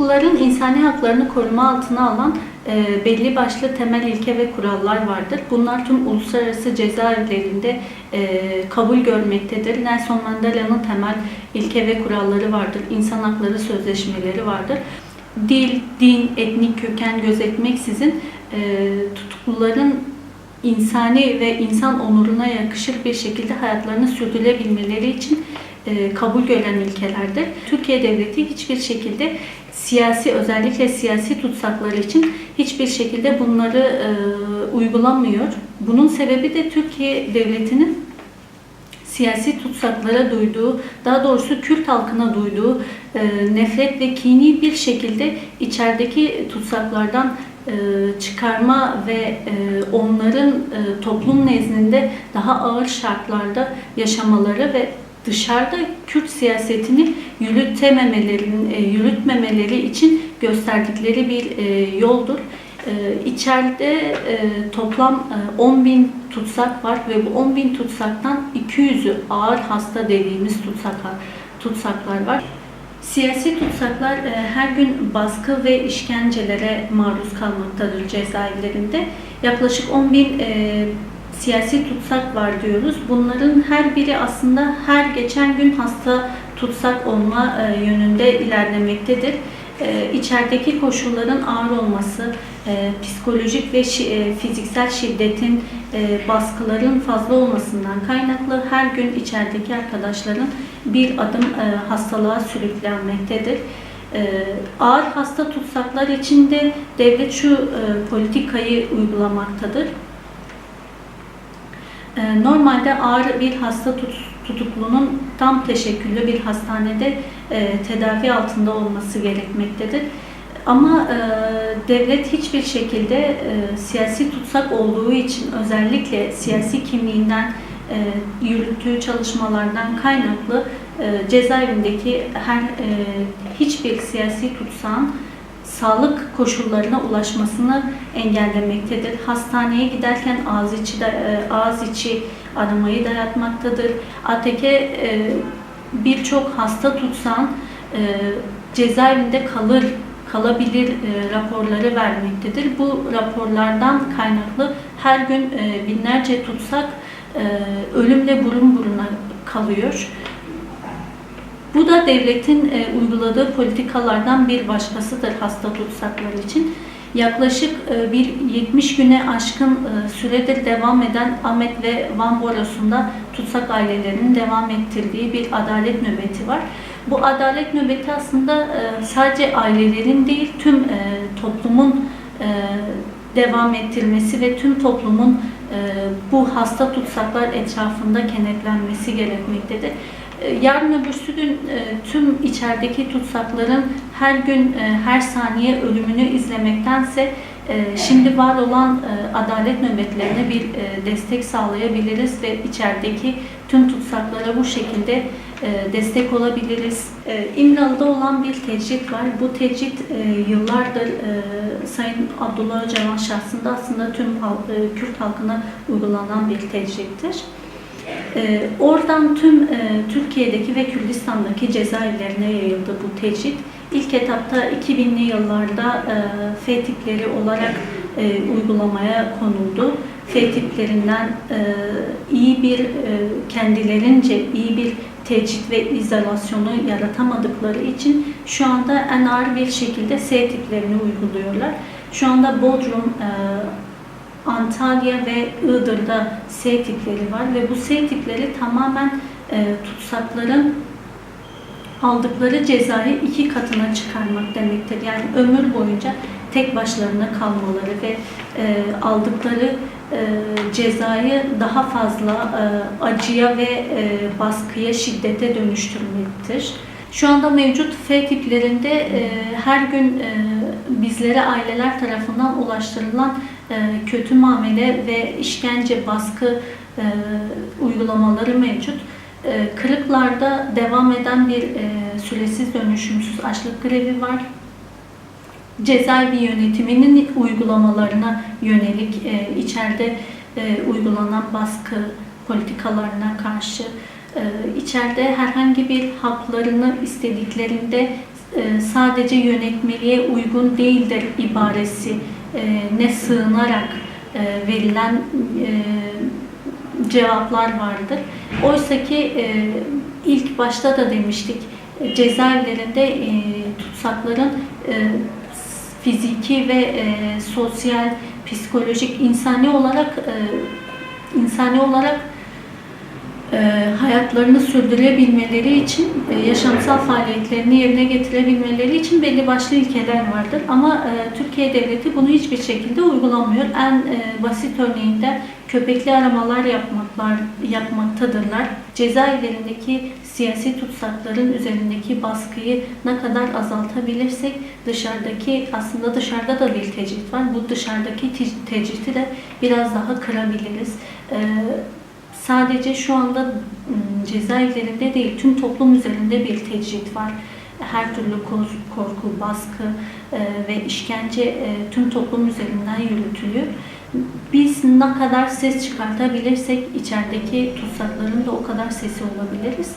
Tutukluların insani haklarını koruma altına alan e, belli başlı temel ilke ve kurallar vardır. Bunlar tüm uluslararası cezaevlerinde e, kabul görmektedir. Nelson Mandela'nın temel ilke ve kuralları vardır. İnsan hakları sözleşmeleri vardır. Dil, din, etnik köken gözetmeksizin e, tutukluların insani ve insan onuruna yakışır bir şekilde hayatlarını sürdürebilmeleri için e, kabul gören ilkelerdir. Türkiye Devleti hiçbir şekilde siyasi özellikle siyasi tutsaklar için hiçbir şekilde bunları e, uygulamıyor. Bunun sebebi de Türkiye Devleti'nin siyasi tutsaklara duyduğu, daha doğrusu Kürt halkına duyduğu e, nefret ve kini bir şekilde içerideki tutsaklardan e, çıkarma ve e, onların e, toplum nezdinde daha ağır şartlarda yaşamaları ve dışarıda Kürt siyasetini yürütememelerinin, e, yürütmemeleri için gösterdikleri bir e, yoldur. E, İçeride toplam e, 10 bin tutsak var ve bu 10 bin tutsaktan 200'ü ağır hasta dediğimiz tutsaklar, tutsaklar var. Siyasi tutsaklar her gün baskı ve işkencelere maruz kalmaktadır cezaevlerinde. Yaklaşık 10 bin siyasi tutsak var diyoruz. Bunların her biri aslında her geçen gün hasta tutsak olma e, yönünde ilerlemektedir. E, koşulların ağır olması, e, psikolojik ve e, fiziksel şiddetin, e, baskıların fazla olmasından kaynaklı her gün içerideki arkadaşların bir adım hastalığa sürüklenmektedir. Ağır hasta tutsaklar için de devlet şu politikayı uygulamaktadır. E, Normalde ağır bir hasta tut- tutuklunun tam teşekküllü bir hastanede e, tedavi altında olması gerekmektedir. Ama e, devlet hiçbir şekilde e, siyasi tutsak olduğu için özellikle siyasi kimliğinden yürüttüğü çalışmalardan kaynaklı cezaevindeki her hiçbir siyasi tutsağın sağlık koşullarına ulaşmasını engellemektedir. Hastaneye giderken ağız içi, de, e, ağız içi aramayı dayatmaktadır. ATK e, birçok hasta tutsan e, cezaevinde kalır kalabilir e, raporları vermektedir. Bu raporlardan kaynaklı her gün e, binlerce tutsak e, ölümle burun buruna kalıyor. Bu da devletin e, uyguladığı politikalardan bir başkasıdır hasta tutsaklar için. Yaklaşık e, bir 70 güne aşkın e, süredir devam eden Ahmet ve Van Boros'unda tutsak ailelerinin devam ettirdiği bir adalet nöbeti var. Bu adalet nöbeti aslında e, sadece ailelerin değil tüm e, toplumun e, devam ettirmesi ve tüm toplumun e, bu hasta tutsaklar etrafında kenetlenmesi gerekmektedir. Yarın öbürsü gün e, tüm içerideki tutsakların her gün e, her saniye ölümünü izlemektense e, şimdi var olan adalet nöbetlerine bir destek sağlayabiliriz ve içerideki tüm tutsaklara bu şekilde destek olabiliriz. İmralı'da olan bir tecrit var. Bu tecrit yıllardır Sayın Abdullah Öcalan şahsında aslında tüm Kürt halkına uygulanan bir tecrittir. Ee, oradan tüm e, Türkiye'deki ve Kürdistan'daki cezaevlerine yayıldı bu tecrit. İlk etapta 2000'li yıllarda e, F tipleri olarak e, uygulamaya konuldu. F tiplerinden e, iyi bir kendilerince iyi bir tecrit ve izolasyonu yaratamadıkları için şu anda en ağır bir şekilde S tiplerini uyguluyorlar. Şu anda Bodrum, Antalya ve Iğdır'da S tipleri var ve bu S tipleri tamamen e, tutsakların aldıkları cezayı iki katına çıkarmak demektir. Yani ömür boyunca tek başlarına kalmaları ve e, aldıkları e, cezayı daha fazla e, acıya ve e, baskıya, şiddete dönüştürmektir. Şu anda mevcut F tiplerinde e, her gün e, bizlere aileler tarafından ulaştırılan kötü muamele ve işkence, baskı e, uygulamaları mevcut. E, Kırıklarda devam eden bir e, süresiz dönüşümsüz açlık grevi var. Cezaevi yönetiminin uygulamalarına yönelik e, içeride e, uygulanan baskı politikalarına karşı e, içeride herhangi bir haklarını istediklerinde e, sadece yönetmeliğe uygun değildir ibaresi e, ne sığınarak e, verilen e, cevaplar vardır. Oysa ki e, ilk başta da demiştik e, cezaevlerinde e, tutsakların e, fiziki ve e, sosyal, psikolojik, insani olarak e, insani olarak e, hayatlarını sürdürebilmeleri için, e, yaşamsal faaliyetlerini yerine getirebilmeleri için belli başlı ilkeler vardır. Ama e, Türkiye Devleti bunu hiçbir şekilde uygulamıyor. En e, basit örneğinde köpekli aramalar yapmaklar yapmaktadırlar. Cezaevlerindeki siyasi tutsakların üzerindeki baskıyı ne kadar azaltabilirsek dışarıdaki aslında dışarıda da bir tecrit var. Bu dışarıdaki te- tecriti de biraz daha kırabiliriz. Ee, sadece şu anda cezaevlerinde değil tüm toplum üzerinde bir tecrit var. Her türlü korku, baskı ve işkence tüm toplum üzerinden yürütülüyor. Biz ne kadar ses çıkartabilirsek içerideki tutsakların da o kadar sesi olabiliriz.